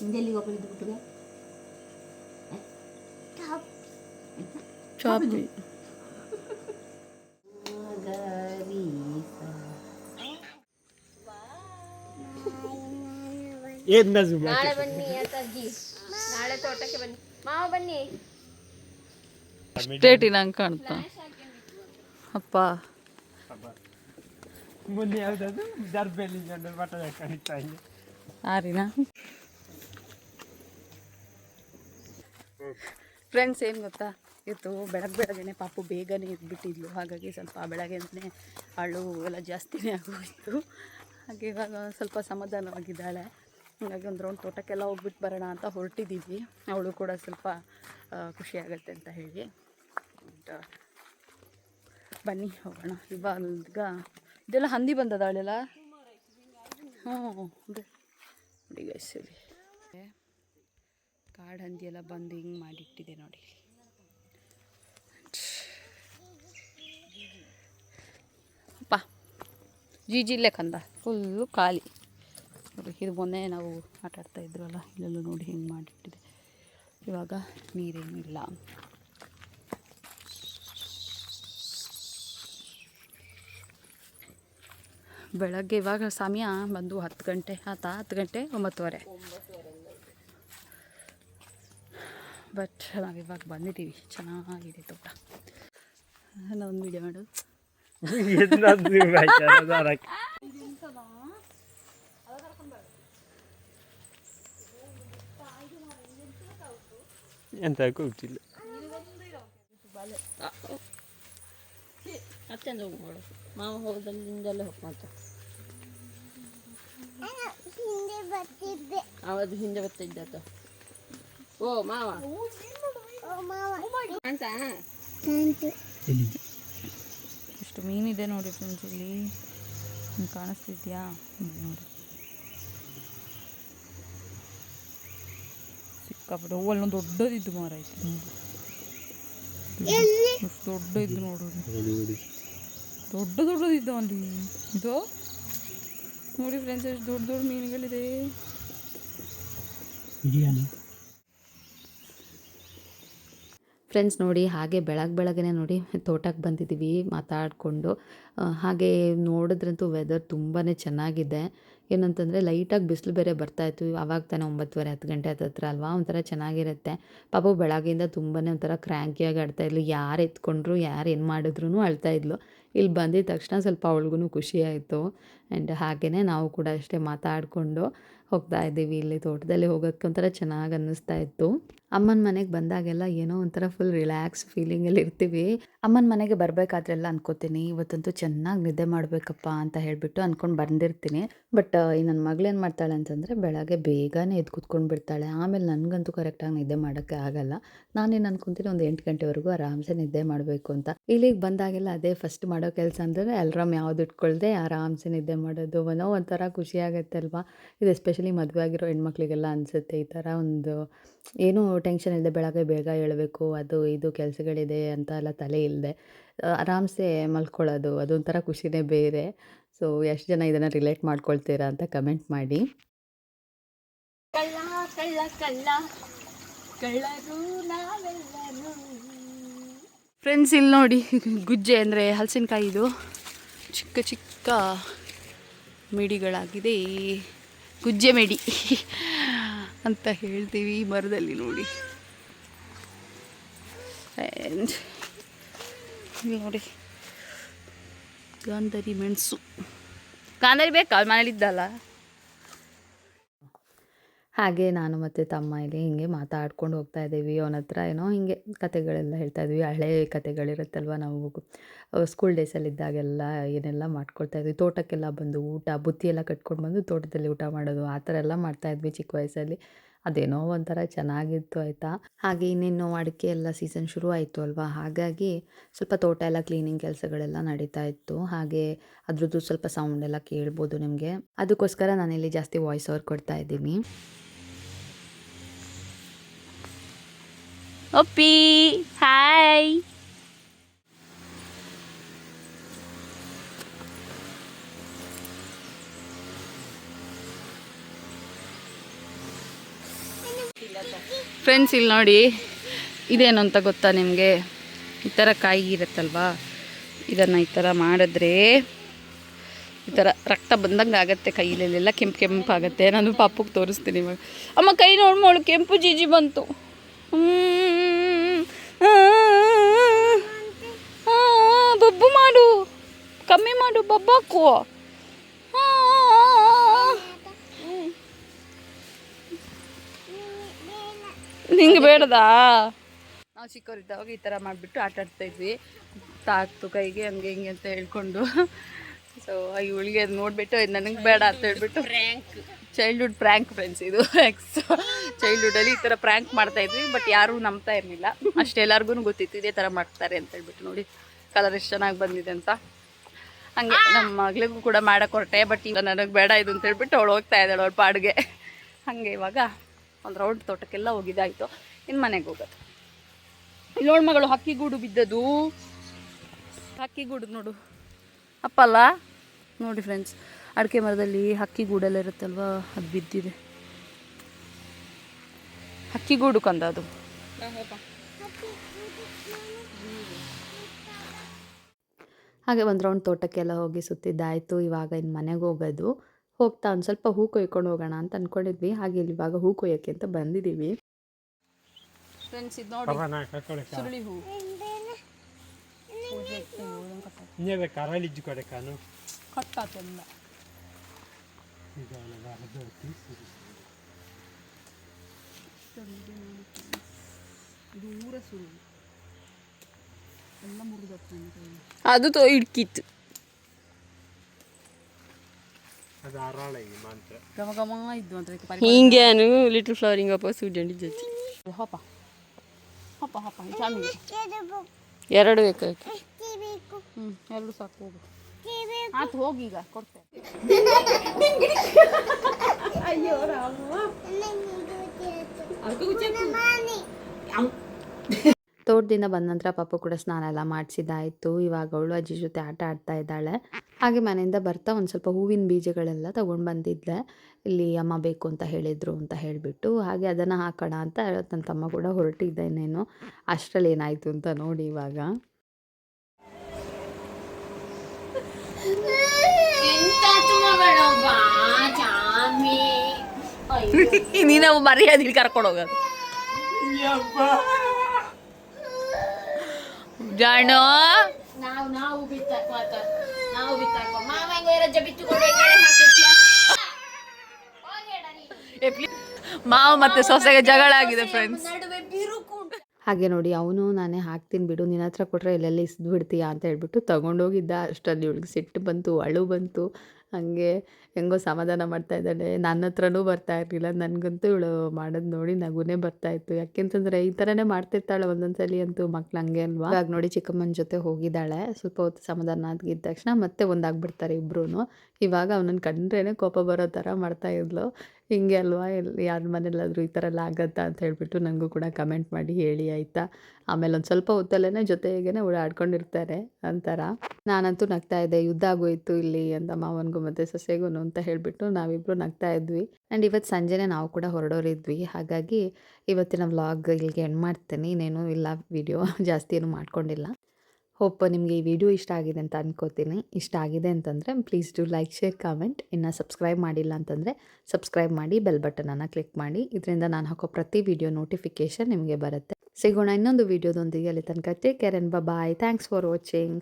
ಹಿಂದೆಲ್ಲಿಗೆ ಹೋಗಿ ಬಿಟ್ಟುಗೆ ಚಾಪಿ ಏನ್ ನಜು ನಾಳೆ ಬನ್ನಿ ಅಜ್ಜಿ ನಾಳೆ ತೋಟಕ್ಕೆ ಬನ್ನಿ. ಮಾವ ಬನ್ನಿ. ಸ್ಟೇಟಿ ನಂಗೆ ಕಾಣ್ತಾ. ಅಪ್ಪ. ಮುಂದೆ ಯಾವ್ದಾದ್ರು ದರ್ಬೆಲ್ಲಿ ಬಟ್ಟೆ ಕಾಣಿಸ್ತಾ ಇದೆ. ಆರಿನಾ ಫ್ರೆಂಡ್ಸ್ ಏನು ಗೊತ್ತಾ? ಇತ್ತು ಬೆಳಗ್ಗೆ ಬೆಳಗ್ಗೆನೆ ಪಾಪು ಬೇಗನೆ ಎದ್ಬಿಟ್ಟಿದ್ಲು. ಹಾಗಾಗಿ ಸ್ವಲ್ಪ ಬೆಳಗ್ಗೆ ಅಂತಲೇ ಅಳು ಎಲ್ಲ ಜಾಸ್ತಿನೇ ಆಗೋಯಿತು. ಹಾಗೆ ಇವಾಗ ಸ್ವಲ್ಪ ಸಮಾಧಾನವಾಗಿದ್ದಾಳೆ. ಹಾಗಾಗಿ ಒಂದು ರೌಂಡ್ ತೋಟಕ್ಕೆಲ್ಲ ಹೋಗ್ಬಿಟ್ಟು ಬರೋಣ ಅಂತ ಹೊರಟಿದ್ದೀವಿ ಅವಳು ಕೂಡ ಸ್ವಲ್ಪ ಖುಷಿಯಾಗತ್ತೆ ಅಂತ ಹೇಳಿ. ಬನ್ನಿ, ಹೋಗೋಣ. ಇವಾಗ ಇದೆಲ್ಲ ಹಂದಿ ಬಂದದಾಳೆಲ್ಲ ಹ್ಞೂ ಅದೇ ಇಲ್ಲಿ. ಕಾಡು ಹಂದಿ ಎಲ್ಲ ಬಂದು ಹಿಂಗೆ ಮಾಡಿಟ್ಟಿದೆ ನೋಡಿ. ಅಪ್ಪ ಜೀಜಿ ಇಲ್ಲೇ ಕಂದ. ಫುಲ್ಲು ಖಾಲಿ. ನೋಡಿ, ಇದು ಮೊನ್ನೆ ನಾವು ಆಟ ಆಡ್ತಾ ಇದ್ರಲ್ಲ ಇಲ್ಲೆಲ್ಲ ನೋಡಿ ಹಿಂಗೆ ಮಾಡಿಟ್ಟಿದೆ. ಇವಾಗ ನೀರೇನಿಲ್ಲ ಬೆಳಗ್ಗೆ ಇವಾಗ ಸಮಯ ಬಂದು ಹತ್ತು ಗಂಟೆ, ಆತ ಹತ್ತು ಗಂಟೆ ಒಂಬತ್ತುವರೆ. ಬಟ್ ನಾವಿವಾಗ ಬಂದಿದ್ದೀವಿ ಚೆನ್ನಾಗಿದೆ ತೋಟ. ಒಂದು ವಿಡಿಯೋ ಮಾಡು. ಎಂತ ಗೊತ್ತಿಲ್ಲ. ಅಚ್ಚಂದ ಹೋಗಿ ಮಾಡು. ಮಾವ ಹೋದಲ್ಲಿಂದಲೇ ಹೋಗಿ ಮಾತ್ರ ಅವತ್ತು ಹಿಂದೆ ಬರ್ತಿದ್ದೆ. ಓ ಮಾವ ಇಷ್ಟು ಮೀನಿದೆ ನೋಡಿ ಫ್ರೆಂಡ್ಸ್ ಇಲ್ಲಿ. ಕಾಣಿಸ್ತಿದ್ಯಾ? ನೋಡಿ. ಸಿಕ್ಕಾಪಟ್ಟೆ ಅಲ್ಲೊಂದು ದೊಡ್ಡದಿದ್ದು ಮಾರ ಎಷ್ಟು ದೊಡ್ಡ ಇದ್ದು ನೋಡೋದು ದೊಡ್ಡ ದೊಡ್ಡದಿದ್ದು ಅಲ್ಲಿ. ಇದು? ನೋಡಿ ಫ್ರೆಂಡ್ಸ್ ಎಷ್ಟು ದೊಡ್ಡ ದೊಡ್ಡ ಮೀನುಗಳಿದೆ. ಫ್ರೆಂಡ್ಸ್ ನೋಡಿ ಹಾಗೆ ಬೆಳಗ್ಗೆ ಬೆಳಗ್ಗೆ ನೋಡಿ ತೋಟಕ್ಕೆ ಬಂದಿದ್ದೀವಿ ಮಾತಾಡಿಕೊಂಡು. ಹಾಗೆ ನೋಡಿದ್ರಂತೂ ವೆದರ್ ತುಂಬಾ ಚೆನ್ನಾಗಿದೆ. ಏನಂತಂದರೆ ಲೈಟಾಗಿ ಬಿಸಿಲು ಬೇರೆ ಬರ್ತಾಯಿತ್ತು ಆವಾಗ ತಾನೇ ಒಂಬತ್ತುವರೆ, ಹತ್ತು ಗಂಟೆ ಹತ್ತತ್ರ ಅಲ್ವಾ? ಒಂಥರ ಚೆನ್ನಾಗಿರುತ್ತೆ. ಪಾಪ ಬೆಳಗ್ಗೆಯಿಂದ ತುಂಬಾ ಒಂಥರ ಕ್ರ್ಯಾಂಕಿಯಾಗಿ ಆಡ್ತಾಯಿದ್ಲು ಯಾರು ಎತ್ಕೊಂಡ್ರು, ಯಾರು ಏನು ಮಾಡಿದ್ರು ಅಳ್ತಾ ಇದ್ಲು. ಇಲ್ಲಿ ಬಂದಿದ ತಕ್ಷಣ ಸ್ವಲ್ಪ ಅವಳಿಗೂ ಖುಷಿ ಆಯಿತು. ಆ್ಯಂಡ್ ಹಾಗೆಯೇ ನಾವು ಕೂಡ ಅಷ್ಟೇ ಮಾತಾಡಿಕೊಂಡು ಹೋಗ್ತಾ ಇದ್ದೀವಿ. ಇಲ್ಲಿ ತೋಟದಲ್ಲಿ ಹೋಗೋಕ್ಕೆ ಒಂಥರ ಚೆನ್ನಾಗಿ ಅನ್ನಿಸ್ತಾ ಇತ್ತು. ಅಮ್ಮನ ಮನೆಗೆ ಬಂದಾಗೆಲ್ಲ ಏನೋ ಒಂಥರ ಫುಲ್ ರಿಲ್ಯಾಕ್ಸ್ ಫೀಲಿಂಗಲ್ಲಿ ಇರ್ತೀವಿ. ಅಮ್ಮನ ಮನೆಗೆ ಬರಬೇಕಾದ್ರೆಲ್ಲ ಅನ್ಕೋತೀನಿ, ಇವತ್ತಂತೂ ಚೆನ್ನಾಗಿ ನಿದ್ದೆ ಮಾಡಬೇಕಪ್ಪ ಅಂತ ಹೇಳಿಬಿಟ್ಟು ಅಂದ್ಕೊಂಡು ಬಂದಿರ್ತೀನಿ. ಬಟ್ ಈ ನನ್ನ ಮಗಳೇನು ಮಾಡ್ತಾಳೆ ಅಂತಂದರೆ ಬೆಳಗ್ಗೆ ಬೇಗನೆ ಎದ್ದು ಕೂತ್ಕೊಂಡು ಬಿಡ್ತಾಳೆ. ಆಮೇಲೆ ನನಗಂತೂ ಕರೆಕ್ಟಾಗಿ ನಿದ್ದೆ ಮಾಡೋಕ್ಕೆ ಆಗಲ್ಲ. ನಾನೇನು ಅನ್ಕೊಂತೀನಿ ಒಂದು ಎಂಟು ಗಂಟೆವರೆಗೂ ಆರಾಮ್ಸೆ ನಿದ್ದೆ ಮಾಡಬೇಕು ಅಂತ. ಇಲ್ಲಿಗೆ ಬಂದಾಗೆಲ್ಲ ಅದೇ ಫಸ್ಟ್ ಮಾಡೋ ಕೆಲಸ ಅಂದರೆ ಅಲ್ರಾಮ್ ಯಾವ್ದು ಇಟ್ಕೊಳ್ಳದೆ ಆರಾಮ್ಸೆ ನಿದ್ದೆ ಮಾಡೋದು. ಒಂದೋ ಒಂಥರ ಖುಷಿ ಆಗುತ್ತೆ ಅಲ್ವಾ? ಇದು ಎಸ್ಪೆಷಲಿ ಮದುವೆ ಆಗಿರೋ ಹೆಣ್ಮಕ್ಳಿಗೆಲ್ಲ ಅನಿಸುತ್ತೆ ಈ ಥರ ಒಂದು, ಏನೂ ಟೆನ್ಷನ್ ಇಲ್ಲದೆ ಬೆಳಗ್ಗೆ ಬೇಗ ಹೇಳಬೇಕು ಅದು ಇದು ಕೆಲಸಗಳಿದೆ ಅಂತ ಎಲ್ಲ ತಲೆ ಇಲ್ಲದೆ ಆರಾಮ್ಸೆ ಮಲ್ಕೊಳ್ಳೋದು ಅದೊಂಥರ ಖುಷಿನೇ ಬೇರೆ. ಸೊ ಎಷ್ಟು ಜನ ಇದನ್ನು ರಿಲೇಟ್ ಮಾಡ್ಕೊಳ್ತೀರಾ ಅಂತ ಕಮೆಂಟ್ ಮಾಡಿ. ಕಳ್ಳ ಕಳ್ಳ ಕಳ್ಳ ಕಳ್ಳರು ನಾವೆಲ್ಲರೂ. ಫ್ರೆಂಡ್ಸ್ ಇಲ್ಲಿ ನೋಡಿ ಗುಜ್ಜೆ ಅಂದರೆ ಹಲಸಿನಕಾಯಿ ಇದು. ಚಿಕ್ಕ ಚಿಕ್ಕ ಮಿಡಿಗಳಾಗಿದೆ. ಗುಜ್ಜೆ ಮಿಡಿ ಅಂತ ಹೇಳ್ತೀವಿ ಮರದಲ್ಲಿ ನೋಡಿ. ಆ್ಯಂಡ್ ನೋಡಿ. ಗಾಂಧರಿ ಮೆಣಸು. ಗಾಂಧರಿ ಬೇಕಾ? ಮನೇಲಿದ್ದಲ್ಲ ಹಾಗೆ ನಾನು ಮತ್ತು ತಮ್ಮ ಇಲ್ಲಿ ಹಿಂಗೆ ಮಾತಾಡ್ಕೊಂಡು ಹೋಗ್ತಾ ಇದ್ದೀವಿ. ಅವನ ಹತ್ರ ಏನೋ ಹಿಂಗೆ ಕತೆಗಳೆಲ್ಲ ಹೇಳ್ತಾ ಇದ್ವಿ. ಹಳೆ ಕತೆಗಳಿರುತ್ತಲ್ವ ನಾವು ಸ್ಕೂಲ್ ಡೇಸಲ್ಲಿದ್ದಾಗೆಲ್ಲ ಏನೆಲ್ಲ ಮಾಡ್ಕೊಳ್ತಾ ಇದ್ವಿ. ತೋಟಕ್ಕೆಲ್ಲ ಬಂದು ಊಟ ಬುತ್ತಿ ಎಲ್ಲ ಕಟ್ಕೊಂಡು ಬಂದು ತೋಟದಲ್ಲಿ ಊಟ ಮಾಡೋದು ಆ ಥರ ಎಲ್ಲ ಮಾಡ್ತಾ ಇದ್ವಿ ಚಿಕ್ಕ ವಯಸ್ಸಲ್ಲಿ. ಅದೇನೋ ಒಂಥರ ಚೆನ್ನಾಗಿತ್ತು ಆಯಿತಾ? ಹಾಗೆ ಇನ್ನೇನು ಅಡಿಕೆ ಎಲ್ಲ ಸೀಸನ್ ಶುರು ಆಯಿತು ಅಲ್ವಾ? ಹಾಗಾಗಿ ಸ್ವಲ್ಪ ತೋಟ ಎಲ್ಲ ಕ್ಲೀನಿಂಗ್ ಕೆಲಸಗಳೆಲ್ಲ ನಡೀತಾ ಇತ್ತು. ಹಾಗೆ ಅದ್ರದ್ದು ಸ್ವಲ್ಪ ಸೌಂಡ್ ಎಲ್ಲ ಕೇಳ್ಬೋದು ನಿಮಗೆ. ಅದಕ್ಕೋಸ್ಕರ ನಾನಿಲ್ಲಿ ಜಾಸ್ತಿ ವಾಯ್ಸ್ ಓವರ್ ಕೊಡ್ತಾ ಇದ್ದೀನಿ. ಒಪ್ಪಿ ಹಾಯ್ ಫ್ರೆಂಡ್ಸ್ ಇಲ್ಲಿ ನೋಡಿ, ಇದೇನು ಅಂತ ಗೊತ್ತಾ ನಿಮಗೆ? ಈ ಥರ ಕಾಯಿ ಇರುತ್ತಲ್ವಾ? ಇದನ್ನು ಈ ಥರ ಮಾಡಿದ್ರೆ ಈ ಥರ ರಕ್ತ ಬಂದಂಗೆ ಆಗುತ್ತೆ ಕೈಯಲ್ಲೆಲ್ಲ ಕೆಂಪು ಕೆಂಪು ಆಗುತ್ತೆ. ನಾನು ಪಾಪಕ್ಕೆ ತೋರಿಸ್ತೀನಿ ಇವಾಗ. ಅಮ್ಮ, ಕೈ ನೋಡ್ಮೋಳು ಕೆಂಪು ಜೀಜಿ ಬಂತು. ಬಬ್ಬು ಮಾಡು. ಕಮ್ಮಿ ಮಾಡು, ಬಬ್ಬಾಕು. ನಿಂಗೆ ಬೇಡದಾ? ನಾವು ಚಿಕ್ಕವರಿದ್ದಾವಾಗ ಈ ಥರ ಮಾಡಿಬಿಟ್ಟು ಆಟ ಆಡ್ತಾ ಇದ್ವಿ. ತಾಕ್ತು ಕೈಗೆ ಹಂಗೆ ಹಿಂಗೆ ಅಂತ ಹೇಳ್ಕೊಂಡು. ಸೊ ಇವಳಿಗೆ ಅದು ನೋಡಿಬಿಟ್ಟು ಇದು ನನಗೆ ಬೇಡ ಅಂತ ಹೇಳ್ಬಿಟ್ಟು. ಚೈಲ್ಡ್ಹುಡ್ ಪ್ರ್ಯಾಂಕ್ ಫ್ರೆಂಡ್ಸ್ ಇದು ಎಕ್ಸ್ ಚೈಲ್ಡ್ಹುಡಲ್ಲಿ ಈ ಥರ ಪ್ರ್ಯಾಂಕ್ ಮಾಡ್ತಾ ಇದ್ವಿ ಬಟ್ ಯಾರೂ ನಂಬ್ತಾ ಇರಲಿಲ್ಲ. ಅಷ್ಟೆಲ್ಲರಿಗೂ ಗೊತ್ತಿತ್ತು ಇದೇ ಥರ ಮಾಡ್ತಾರೆ ಅಂತ ಹೇಳ್ಬಿಟ್ಟು ನೋಡಿ. ಕಲರ್ ಎಷ್ಟು ಚೆನ್ನಾಗಿ ಬಂದಿದೆ ಅಂತ. ಹಂಗೆ ನಮ್ಮ ಮಗಳಿಗೂ ಕೂಡ ಮಾಡಕ್ಕೆ ಹೊರಟೆ ಬಟ್ ಈಗ ನನಗೆ ಬೇಡ ಇದು ಅಂತ ಹೇಳ್ಬಿಟ್ಟು ಅವಳು ಹೋಗ್ತಾ ಇದ್ದಾಳೆ ಅವಳು ಪಾಡಿಗೆ. ಹಾಗೆ ಇವಾಗ. ಒಂದು ರೌಂಡ್ ತೋಟಕ್ಕೆಲ್ಲ ಹೋಗಿದ್ದಾಯಿತು ಇನ್ನು ಮನೆಗೆ ಹೋಗೋದು. ಇಲ್ಲಿ ನೋಡು ಮಗಳು ಹಕ್ಕಿ ಗೂಡು ಬಿದ್ದದು. ಹಕ್ಕಿ ಗೂಡು ನೋಡು. ಅಪ್ಪಲ್ಲ ನೋಡಿ ಫ್ರೆಂಡ್ಸ್ ಅಡಿಕೆ ಮರದಲ್ಲಿ ಹಕ್ಕಿ ಗೂಡೆಲ್ಲ ಇರುತ್ತಲ್ವಾ? ಅದು ಬಿದ್ದಿದೆ. ಹಕ್ಕಿ ಗೂಡು ಕಂದ ಅದು. ಹಾಗೆ ಒಂದು ರೌಂಡ್ ತೋಟಕ್ಕೆಲ್ಲ ಹೋಗಿ ಸುತ್ತಿದ್ದಾಯಿತು. ಇವಾಗ ಇನ್ನು ಮನೆಗೆ ಹೋಗೋದು. ಹೋಗ್ತಾ ಒಂದು ಸ್ವಲ್ಪ ಹೂ ಕೊಯ್ಕೊಂಡು ಹೋಗೋಣ ಅಂತ ಅಂದ್ಕೊಂಡಿದ್ವಿ ಹಾಗೆ ಇಲ್ಲಿ ಇವಾಗ ಹೂ ಕೊಯ್ಯೋಕ್ಕೆ ಅಂತ ಬಂದಿದ್ದೀವಿ ಫ್ರೆಂಡ್ಸ್ ಇದು ನೋಡಿ. ಪವನ ಕಕ್ಕೊಳಕ ಸುರುಳಿ ಹೂ. ಇನ್ನೇ ಕರಳಿಜ್ಜು ಕೊಡಕಾನು ಕಟ್ಟಾತೆಲ್ಲ ಈಗ ದೂರ ಸುರುಳಿ. ಎಲ್ಲ ಮುರಿದತ್ತು ಅದು ತೋ ಇಡ್ಕಿತ್ತು. ಇದ್ದು ಅಂತ ಅದಕ್ಕೆ ಪರಿ ಹಿಂಗೇನು ಲಿಟಲ್ ಫ್ಲವರಿಂಗ್ ಅಪ್ಪ ಸ್ಟೂಡೆಂಟ್ ಜೊತೆ ಹಪ್ಪ ಹಪ್ಪ ಹಪ್ಪ ಚಾಮಿಗೆ ಎರಡು ಬೇಕು ಹ್ಞೂ ಎರಡು ಸಾಕು ಹೋಗು. ಆತು ಹೋಗಿ ಈಗ ಕೊಡ್ತೆ ತೋಟದಿಂದ ಬಂದ ನಂತರ ಪಾಪ ಕೂಡ ಸ್ನಾನ ಎಲ್ಲ ಮಾಡಿಸಿದ್ದಾಯಿತು. ಇವಾಗ ಅವಳು ಅಜ್ಜಿ ಜೊತೆ ಆಟ ಆಡ್ತಾ ಇದ್ದಾಳೆ. ಹಾಗೆ ಮನೆಯಿಂದ ಬರ್ತಾ ಒಂದು ಸ್ವಲ್ಪ ಹೂವಿನ ಬೀಜಗಳೆಲ್ಲ ತಗೊಂಡು ಬಂದಿದ್ದೆ. ಇಲ್ಲಿ ಅಮ್ಮ ಬೇಕು ಅಂತ ಹೇಳಿದರು ಅಂತ ಹೇಳಿಬಿಟ್ಟು ಹಾಗೆ ಅದನ್ನು ಹಾಕೋಣ ಅಂತ ನನ್ನ ತಮ್ಮ ಕೂಡ ಹೊರಟಿದ್ದೇನೇನು ಅಷ್ಟರಲ್ಲಿ ಏನಾಯಿತು ಅಂತ ನೋಡಿ ಇವಾಗ. ನೀನು ಮರ್ಯಾದಿಲ್ಲಿ ಕರ್ಕೊಂಡು ಹೋಗೋದು ಜಾಣು ನಾವು ನಾವು ಬಿತ್ತಾಕ ನಾವು ಬಿತ್ತಾಕ? ಮಾವ ಮತ್ತೆ ಸೊಸೆಗೆ ಜಗಳ ಆಗಿದೆ ಫ್ರೆಂಡ್ಸ್ ಹಾಗೆ ನೋಡಿ ಅವನು ನಾನೇ ಹಾಕ್ತೀನಿ ಬಿಡು ನಿನ್ನ ಹತ್ರ ಕೊಟ್ಟರೆ ಇಲ್ಲೆಲ್ಲ ಇಸ್ದು ಬಿಡ್ತೀಯಾ ಅಂತ ಹೇಳ್ಬಿಟ್ಟು ತೊಗೊಂಡೋಗಿದ್ದ. ಅಷ್ಟರಲ್ಲಿ ಇವಳಿಗೆ ಸಿಟ್ಟು ಬಂತು ಅಳು ಬಂತು. ಹಾಗೆ ಹೆಂಗೋ ಸಮಾಧಾನ ಮಾಡ್ತಾ ಇದ್ದಾಳೆ. ನನ್ನ ಹತ್ರನೂ ಬರ್ತಾ ಇರಲಿಲ್ಲ. ನನಗಂತೂ ಇವಳು ಮಾಡೋದು ನೋಡಿ ನಗುನೇ ಬರ್ತಾ ಇತ್ತು. ಯಾಕೆಂತಂದರೆ ಈ ಥರನೇ ಮಾಡ್ತಿರ್ತಾಳೆ ಒಂದೊಂದ್ಸಲಿ ಅಂತೂ ಮಕ್ಳು ಹಂಗೆ ಅಲ್ವಾ? ಆಗ ನೋಡಿ ಚಿಕ್ಕಮ್ಮನ ಜೊತೆ ಹೋಗಿದ್ದಾಳೆ. ಸ್ವಲ್ಪ ಹೊತ್ತು ಸಮಾಧಾನ ಆಗಿದ್ದ ತಕ್ಷಣ ಮತ್ತೆ ಒಂದಾಗ್ಬಿಡ್ತಾರೆ ಇಬ್ರು ಇವಾಗ ಅವನನ್ನು ಕಂಡ್ರೇ ಕೋಪ ಬರೋ ಥರ ಮಾಡ್ತಾ ಇದ್ಲು. ಹಿಂಗೆ ಅಲ್ವಾ? ಎಲ್ಲಿ ಯಾರ ಮನೇಲಾದರೂ ಈ ಥರ ಎಲ್ಲ ಆಗತ್ತಾ ಅಂತ ಹೇಳ್ಬಿಟ್ಟು ನನಗೂ ಕೂಡ ಕಮೆಂಟ್ ಮಾಡಿ ಹೇಳಿ, ಆಯಿತಾ? ಆಮೇಲೆ ಒಂದು ಸ್ವಲ್ಪ ಹೊತ್ತಲ್ಲೇ ಜೊತೆಗೇನೆ ಅವಳು ಆಡ್ಕೊಂಡಿರ್ತಾರೆ ಅಂತಾರ ನಾನಂತೂ ನಗ್ತಾ ಇದ್ದೆ. ಯುದ್ಧ ಆಗೋಯ್ತು ಇಲ್ಲಿ ಅಂತ ಮಾವನಿಗೂ ಮತ್ತು ಸೊಸೆಗೂ ಅಂತ ಹೇಳಿಬಿಟ್ಟು ನಾವಿಬ್ಬರು ನಗ್ತಾ ಇದ್ವಿ. ಆ್ಯಂಡ್ ಇವತ್ತು ಸಂಜೆನೇ ನಾವು ಕೂಡ ಹೊರಡೋರಿದ್ವಿ. ಹಾಗಾಗಿ ಇವತ್ತಿನ ವ್ಲಾಗ್ ಇಲ್ಲಿಗೆ ಎಂಡ್ ಮಾಡ್ತೀನಿ. ಇನ್ನೇನು ಇಲ್ಲ ವಿಡಿಯೋ ಜಾಸ್ತಿ ಏನು ಮಾಡ್ಕೊಂಡಿಲ್ಲ. ಹೋಪ್ ನಿಮಗೆ ಈ ವಿಡಿಯೋ ಇಷ್ಟ ಆಗಿದೆ ಅಂತ ಅನ್ಕೋತೀನಿ. ಇಷ್ಟ ಆಗಿದೆ ಅಂತಂದರೆ please do like share comment ಇನ್ನು ಸಬ್ಸ್ಕ್ರೈಬ್ ಮಾಡಿಲ್ಲ ಅಂತಂದರೆ ಸಬ್ಸ್ಕ್ರೈಬ್ ಮಾಡಿ ಬೆಲ್ ಬಟನನ್ನು ಕ್ಲಿಕ್ ಮಾಡಿ. ಇದರಿಂದ ನಾನು ಹಾಕೋ ಪ್ರತಿ ವಿಡಿಯೋ ನೋಟಿಫಿಕೇಷನ್ ನಿಮಗೆ ಬರುತ್ತೆ. ಸಿಗೋಣ ಇನ್ನೊಂದು ವಿಡಿಯೋದೊಂದಿಗೆ ಅಲ್ಲಿ ತನಕ take care and bye thanks for watching